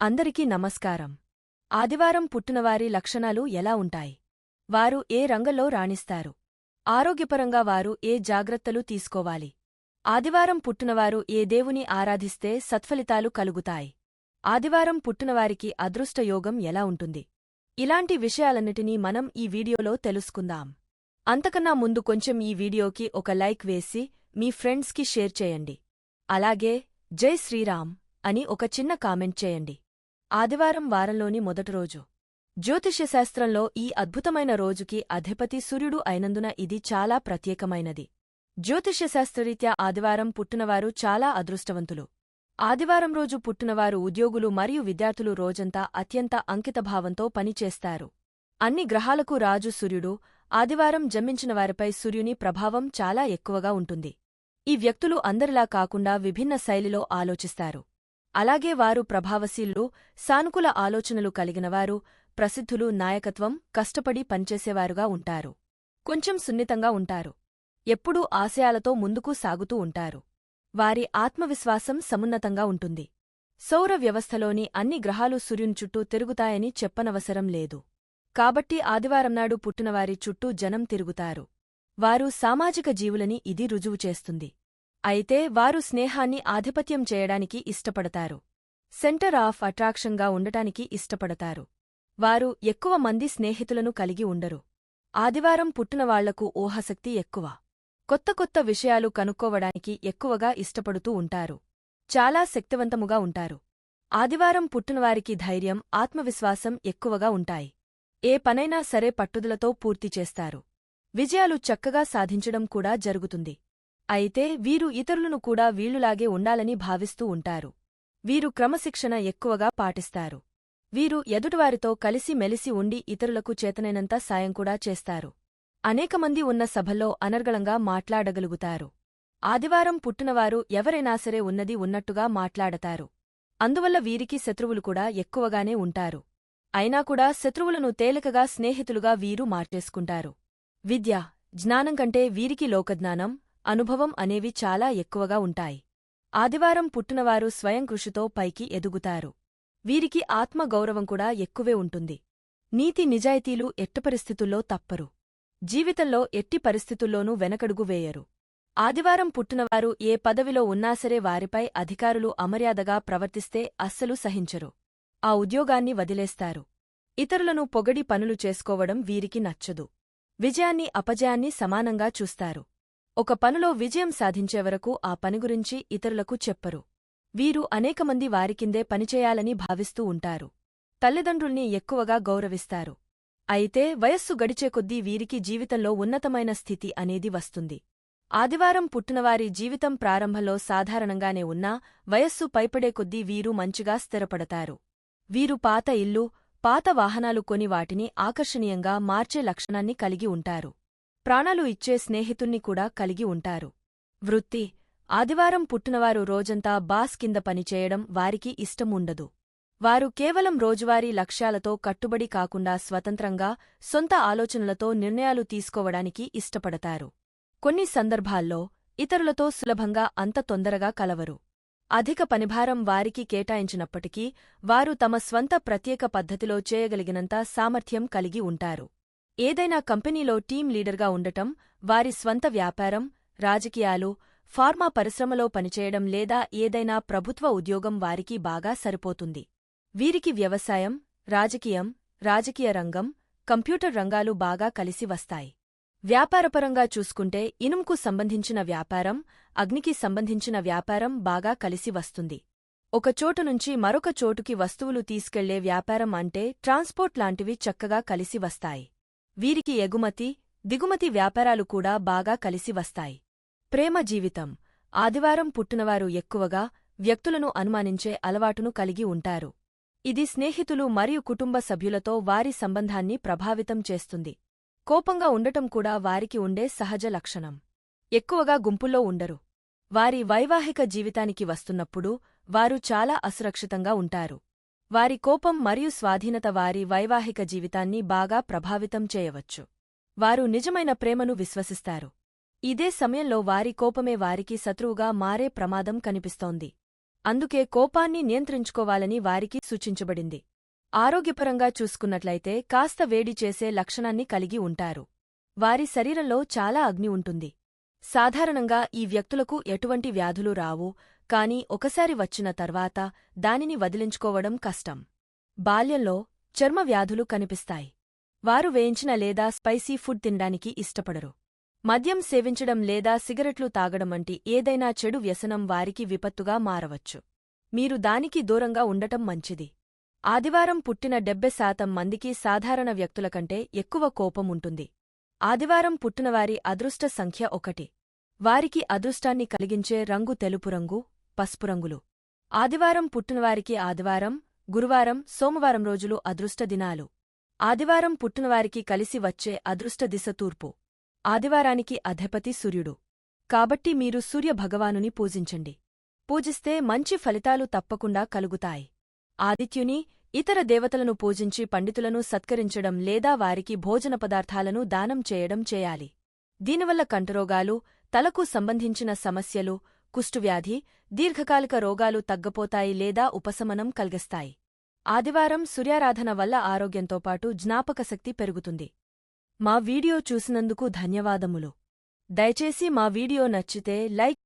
అందరికీ నమస్కారం. ఆదివారం పుట్టినవారి లక్షణాలు ఎలా ఉంటాయి? వారు ఏ రంగంలో రాణిస్తారు? ఆరోగ్యపరంగా వారు ఏ జాగ్రత్తలు తీసుకోవాలి? ఆదివారం పుట్టినవారు ఏ దేవుని ఆరాధిస్తే సత్ఫలితాలు కలుగుతాయి? ఆదివారం పుట్టినవారికి అదృష్టయోగం ఎలా ఉంటుంది? ఇలాంటి విషయాలన్నిటినీ మనం ఈ వీడియోలో తెలుసుకుందాం. అంతకన్నా ముందు కొంచెం ఈ వీడియోకి ఒక లైక్ వేసి మీ ఫ్రెండ్స్కి షేర్ చేయండి. అలాగే జై శ్రీరామ్ అని ఒక చిన్న కామెంట్ చేయండి. ఆదివారం వారంలోని మొదటి రోజు. జ్యోతిష్యశాస్త్రంలో ఈ అద్భుతమైన రోజుకి అధిపతి సూర్యుడు అయినందున ఇది చాలా ప్రత్యేకమైనది. జ్యోతిష్యశాస్త్రరీత్యా ఆదివారం పుట్టినవారు చాలా అదృష్టవంతులు. ఆదివారం రోజు పుట్టినవారు ఉద్యోగులు మరియు విద్యార్థులు రోజంతా అత్యంత అంకితభావంతో పనిచేస్తారు. అన్ని గ్రహాలకు రాజు సూర్యుడు ఆదివారం జన్మించినవారిపై సూర్యుని ప్రభావం చాలా ఎక్కువగా ఉంటుంది. ఈ వ్యక్తులు అందరిలా కాకుండా విభిన్న శైలిలో ఆలోచిస్తారు. అలాగే వారు ప్రభావశీల్లో సానుకూల ఆలోచనలు కలిగినవారు ప్రసిద్ధులు నాయకత్వం కష్టపడి పనిచేసేవారుగా ఉంటారు. కొంచెం సున్నితంగా ఉంటారు. ఎప్పుడూ ఆశయాలతో ముందుకు సాగుతూ ఉంటారు. వారి ఆత్మవిశ్వాసం సమున్నతంగా ఉంటుంది. సౌర వ్యవస్థలోని అన్ని గ్రహాలు సూర్యుని చుట్టూ తిరుగుతాయని చెప్పనవసరం లేదు. కాబట్టి ఆదివారం నాడు పుట్టినవారి చుట్టూ జనం తిరుగుతారు. వారు సామాజిక జీవులని ఇది రుజువు చేస్తుంది. అయితే వారు స్నేహాన్ని ఆధిపత్యం చేయడానికి ఇష్టపడతారు. సెంటర్ ఆఫ్ అట్రాక్షన్గా ఉండటానికి ఇష్టపడతారు. వారు ఎక్కువ మంది స్నేహితులను కలిగి ఉండరు. ఆదివారం పుట్టినవాళ్ళకు ఊహాశక్తి ఎక్కువ. కొత్త కొత్త విషయాలు కనుక్కోవడానికి ఎక్కువగా ఇష్టపడుతూ ఉంటారు. చాలా శక్తివంతముగా ఉంటారు. ఆదివారం పుట్టినవారికి ధైర్యం ఆత్మవిశ్వాసం ఎక్కువగా ఉంటాయి. ఏ పనైనా సరే పట్టుదలతో పూర్తి చేస్తారు. విజయాలు చక్కగా సాధించడం కూడా జరుగుతుంది. అయితే వీరు ఇతరులను కూడా వీళ్ళులాగే ఉండాలని భావిస్తూ ఉంటారు. వీరు క్రమశిక్షణ ఎక్కువగా పాటిస్తారు. వీరు ఎదుటివారితో కలిసి మెలిసి ఉండి ఇతరులకు చేతనైనంత సాయం కూడా చేస్తారు. అనేకమంది ఉన్న సభల్లో అనర్గళంగా మాట్లాడగలుగుతారు. ఆదివారం పుట్టినవారు ఎవరైనా సరే ఉన్నది ఉన్నట్టుగా మాట్లాడతారు. అందువల్ల వీరికి శత్రువులు కూడా ఎక్కువగానే ఉంటారు. అయినా కూడా శత్రువులను తేలికగా స్నేహితులుగా వీరు మార్చేసుకుంటారు. విద్య జ్ఞానం కంటే వీరికి లోకజ్ఞానం అనుభవం అనేవి చాలా ఎక్కువగా ఉంటాయి. ఆదివారం పుట్టినవారు స్వయం కృషితో పైకి ఎదుగుతారు. వీరికి ఆత్మగౌరవం కూడా ఎక్కువే ఉంటుంది. నీతి నిజాయితీలు ఎట్టి పరిస్థితుల్లో తప్పరు. జీవితంలో ఎట్టి పరిస్థితుల్లోనూ వెనకడుగు వేయరు. ఆదివారం పుట్టినవారు ఏ పదవిలో ఉన్నాసరే వారిపై అధికారులు అమర్యాదగా ప్రవర్తిస్తే అస్సలు సహించరు. ఆ ఉద్యోగాన్ని వదిలేస్తారు. ఇతరులను పొగడి పనులు చేసుకోవడం వీరికి నచ్చదు. విజయాన్ని అపజయాన్ని సమానంగా చూస్తారు. ఒక పనిలో విజయం సాధించే వరకు ఆ పని గురించి ఇతరులకు చెప్పరు. వీరు అనేకమంది వారికిందే పనిచేయాలని భావిస్తూ ఉంటారు. తల్లిదండ్రుల్ని ఎక్కువగా గౌరవిస్తారు. అయితే వయస్సు గడిచే కొద్దీ వీరికి జీవితంలో ఉన్నతమైన స్థితి అనేది వస్తుంది. ఆదివారం పుట్టినవారి జీవితం ప్రారంభంలో సాధారణంగానే ఉన్నా వయస్సు పైపడే కొద్దీ వీరు మంచిగా స్థిరపడతారు. వీరు పాత ఇల్లు పాత వాహనాలు కొని వాటిని ఆకర్షణీయంగా మార్చే లక్షణాన్ని కలిగి ఉంటారు. ప్రాణాలు ఇచ్చే స్నేహితుణ్ణి కూడా కలిగి ఉంటారు. వృత్తి ఆదివారం పుట్టినవారు రోజంతా బాస్ కింద పనిచేయడం వారికి ఇష్టం ఉండదు వారు కేవలం రోజువారీ లక్ష్యాలతో కట్టుబడి కాకుండా స్వతంత్రంగా సొంత ఆలోచనలతో నిర్ణయాలు తీసుకోవడానికి ఇష్టపడతారు. కొన్ని సందర్భాల్లో ఇతరులతో సులభంగా అంత తొందరగా కలవరు. అధిక పనిభారం వారికి కేటాయించినప్పటికీ వారు తమ స్వంత ప్రత్యేక పద్ధతిలో చేయగలిగినంత సామర్థ్యం కలిగి ఉంటారు. ఏదైనా కంపెనీలో టీం లీడర్గా ఉండటం వారి స్వంత వ్యాపారం రాజకీయాలు ఫార్మా పరిశ్రమలో పనిచేయడం లేదా ఏదైనా ప్రభుత్వ ఉద్యోగం వారికి బాగా సరిపోతుంది. వీరికి వ్యవసాయం రాజకీయం రాజకీయ రంగం కంప్యూటర్ రంగాలు బాగా కలిసి వస్తాయి. వ్యాపారపరంగా చూసుకుంటే ఇనుముకు సంబంధించిన వ్యాపారం అగ్నికి సంబంధించిన వ్యాపారం బాగా కలిసి వస్తుంది. ఒక చోటు నుంచి మరొక చోటుకి వస్తువులు తీసుకెళ్ళే వ్యాపారం అంటే ట్రాన్స్పోర్ట్ లాంటివి చక్కగా కలిసి వస్తాయి. వీరికి ఎగుమతి దిగుమతి వ్యాపారాలు కూడా బాగా కలిసి వస్తాయి. ప్రేమ జీవితం. ఆదివారం పుట్టినవారు ఎక్కువగా వ్యక్తులను అనుమానించే అలవాటును కలిగి ఉంటారు. ఇది స్నేహితులు మరియు కుటుంబ సభ్యులతో వారి సంబంధాన్ని ప్రభావితం చేస్తుంది. కోపంగా ఉండటం కూడా వారికి ఉండే సహజ లక్షణం. ఎక్కువగా గుంపుల్లో ఉండరు. వారి వైవాహిక జీవితానికి వస్తున్నప్పుడు వారు చాలా అసురక్షితంగా ఉంటారు. వారి కోపం మరియు స్వాధీనత వారి వైవాహిక జీవితాన్ని బాగా ప్రభావితం చేయవచ్చు. వారు నిజమైన ప్రేమను విశ్వసిస్తారు. ఇదే సమయంలో వారి కోపమే వారికి శత్రువుగా మారే ప్రమాదం కనిపిస్తోంది. అందుకే కోపాన్ని నియంత్రించుకోవాలని వారికి సూచించబడింది. ఆరోగ్యపరంగా చూసుకున్నట్లయితే కాస్త వేడి చేసే లక్షణాన్ని కలిగి ఉంటారు. వారి శరీరంలో చాలా అగ్ని ఉంటుంది. సాధారణంగా ఈ వ్యక్తులకు ఎటువంటి వ్యాధులు రావు కాని ఒకసారి వచ్చిన తర్వాత దానిని వదిలించుకోవడం కష్టం. బాల్యంలో చర్మ వ్యాధులు కనిపిస్తాయి. వారు వేయించిన లేదా స్పైసీ ఫుడ్ తినడానికి ఇష్టపడరు. మద్యం సేవించడం లేదా సిగరెట్లు తాగడం వంటి ఏదైనా చెడు వ్యసనం వారికి విపత్తుగా మారవచ్చు. మీరు దానికి దూరంగా ఉండటం మంచిది. ఆదివారం పుట్టిన డెబ్బె శాతం మందికి సాధారణ వ్యక్తుల కంటే ఎక్కువ కోపం ఉంటుంది. ఆదివారం పుట్టినవారి అదృష్ట సంఖ్య ఒకటి. వారికి అదృష్టాన్ని కలిగించే రంగు తెలుపు రంగు పసుపురంగులు ఆదివారం పుట్టినవారికి ఆదివారం గురువారం సోమవారం రోజులు అదృష్ట దినాలు. ఆదివారం పుట్టినవారికి కలిసి వచ్చే అదృష్ట దిశ తూర్పు. ఆదివారానికి అధిపతి సూర్యుడు. కాబట్టి మీరు సూర్య భగవానుని పూజించండి. పూజిస్తే మంచి ఫలితాలు తప్పకుండా కలుగుతాయి. ఆదిత్యుని ఇతర దేవతలను పూజించి పండితులను సత్కరించడం లేదా వారికి భోజన పదార్థాలను దానం చేయడం చేయాలి. దీనివల్ల కంటరోగాలు తలకు సంబంధించిన సమస్యలు కుష్టువ్యాధి దీర్ఘకాలిక రోగాలు తగ్గపోతాయి లేదా ఉపశమనం కలిగిస్తాయి. ఆదివారం సూర్యారాధన వల్ల ఆరోగ్యంతో పాటు జ్ఞాపకశక్తి పెరుగుతుంది. మా వీడియో చూసినందుకు ధన్యవాదములు. దయచేసి మా వీడియో నచ్చితే లైక్